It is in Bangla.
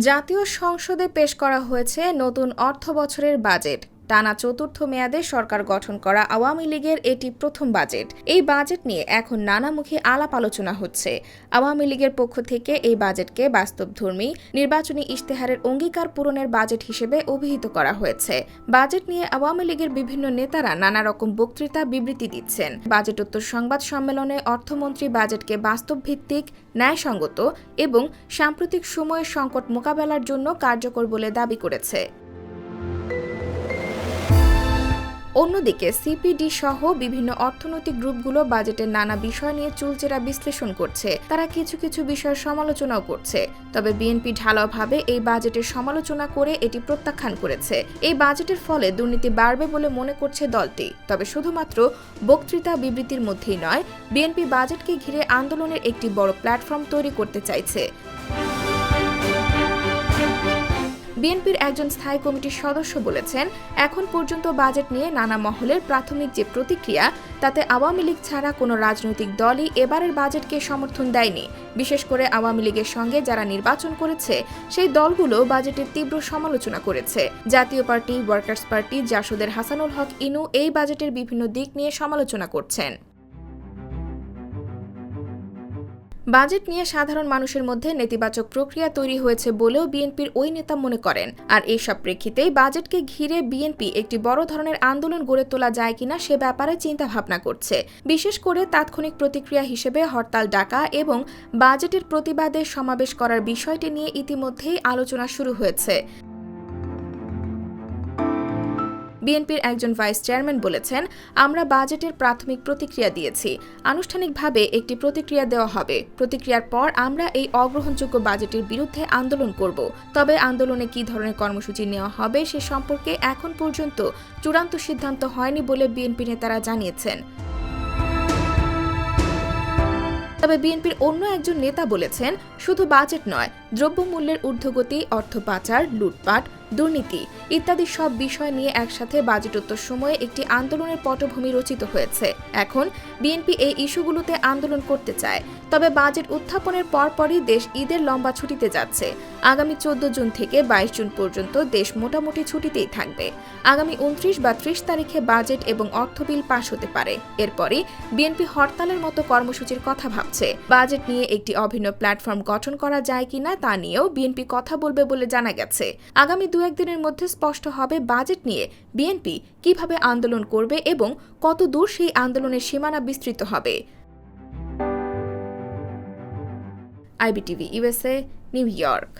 জাতীয় সংসদে পেশ করা হয়েছে নতুন অর্থ বছরের বাজেট। টানা চতুর্থ মেয়াদে সরকার গঠন করা আওয়ামী লীগের এটি প্রথম বাজেট। এই বাজেট নিয়ে এখন নানামুখী আলাপ আলোচনা হচ্ছে। আওয়ামী লীগের পক্ষ থেকে এই বাজেটকে বাস্তবধর্মী, নির্বাচনী ইশতেহারের অঙ্গীকার পূরণের বাজেট হিসেবে অভিহিত করা হয়েছে। বাজেট নিয়ে আওয়ামী লীগের বিভিন্ন নেতারা নানা রকম বক্তৃতা বিবৃতি দিচ্ছেন। বাজেটোত্তর সংবাদ সম্মেলনে অর্থমন্ত্রী বাজেটকে বাস্তব ভিত্তিক ন্যায়সঙ্গত এবং সাম্প্রতিক সময়ের সংকট মোকাবেলার জন্য কার্যকর বলে দাবি করেছে। অন্যদিকে সিপিডি সহ বিভিন্ন অর্থনৈতিক গ্রুপগুলো বাজেটের নানা বিষয় নিয়ে চুলচেরা বিশ্লেষণ করছে। তারা কিছু কিছু বিষয়ের সমালোচনাও করছে। তবে বিএনপি ঢালাওভাবে এই বাজেটের সমালোচনা করে এটি প্রত্যাখ্যান করেছে। এই বাজেটের ফলে দুর্নীতি বাড়বে বলে মনে করছে দলটি। তবে শুধুমাত্র বক্তৃতা বিবৃতির মধ্যেই নয় বিএনপি বাজেটকে ঘিরে আন্দোলনের একটি বড় প্ল্যাটফর্ম তৈরি করতে চাইছে। বিএনপির একজন স্থায়ী কমিটির সদস্য বলেছেন, এখন পর্যন্ত বাজেট নিয়ে নানা মহলের প্রাথমিক যে প্রতিক্রিয়া, তাতে আওয়ামী লীগ ছাড়া কোনো রাজনৈতিক দলই এবারের বাজেটকে সমর্থন দেয়নি। বিশেষ করে আওয়ামী লীগের সঙ্গে যারা নির্বাচন করেছে, সেই দলগুলো বাজেটের তীব্র সমালোচনা করেছে। জাতীয় পার্টি, ওয়ার্কার্স পার্টি, জাসদের হাসানুল হক, ইনু এই বাজেটের বিভিন্ন দিক নিয়ে সমালোচনা করছেন। বাজেট নিয়ে সাধারণ মানুষের মধ্যে নেতিবাচক প্রক্রিয়া তৈরি হয়েছে বলেও বিএনপির ওই নেতা মনে করেন। আর এইসব প্রেক্ষিতেই বাজেটকে ঘিরে বিএনপি একটি বড় ধরনের আন্দোলন গড়ে তোলা যায় কিনা সে ব্যাপারে চিন্তা ভাবনা করছে। বিশেষ করে তাৎক্ষণিক প্রতিক্রিয়া হিসেবে হরতাল, ডাকা এবং বাজেটের প্রতিবাদে সমাবেশ করার বিষয়টি নিয়ে ইতিমধ্যেই আলোচনা শুরু হয়েছে। বিএনপির একজন ভাইস চেয়ারম্যান বলেছেন, আমরা বাজেটের প্রাথমিক প্রতিক্রিয়া দিয়েছি। আনুষ্ঠানিকভাবে একটি প্রতিক্রিয়া দেওয়া হবে। প্রতিক্রিয়ার পর আমরা এই অগ্রহণযোগ্য বাজেটের বিরুদ্ধে আন্দোলন করব। তবে আন্দোলনে কি ধরনের কর্মসূচি নেওয়া হবে সে সম্পর্কে এখন পর্যন্ত চূড়ান্ত সিদ্ধান্ত হয়নি বলে বিএনপি নেতারা জানিয়েছেন। তবে বিএনপির অন্য একজন নেতা বলেছেন, শুধু বাজেট নয়, দ্রব্যমূল্যের ঊর্ধ্বগতি, অর্থ পাচার, লুটপাট দুর্নীতি ইত্যাদি সব বিষয় নিয়ে একসাথে বাজেটোত্তর সময়ে একটি আন্দোলনের পটভূমি রচিত হয়েছে। এখন বিএনপি এই ইস্যুগুলোতে আন্দোলন করতে চায়। তবে বাজেট উত্থাপনের পরপরই দেশ ঈদের লম্বা ছুটিতে যাচ্ছে। আগামী চোদ্দ জুন থেকে বাইশ জুন পর্যন্ত দেশ মোটামুটি ছুটিতেই থাকবে। আগামী উনত্রিশ বা ত্রিশ তারিখে বাজেট এবং অর্থ বিল পাশ হতে পারে। এরপরই বিএনপি হরতালের মতো কর্মসূচির কথা ভাবছে। বাজেট নিয়ে একটি অভিন্ন প্ল্যাটফর্ম গঠন করা যায় কিনা তা নিয়েও বিএনপি কথা বলবে বলে জানা গেছে। আগামী দু একদিনের মধ্যে স্পষ্ট হবে বাজেট নিয়ে বিএনপি কীভাবে আন্দোলন করবে এবং কত দূর সেই আন্দোলনের সীমানা বিস্তৃত হবে। IBTV USA New York.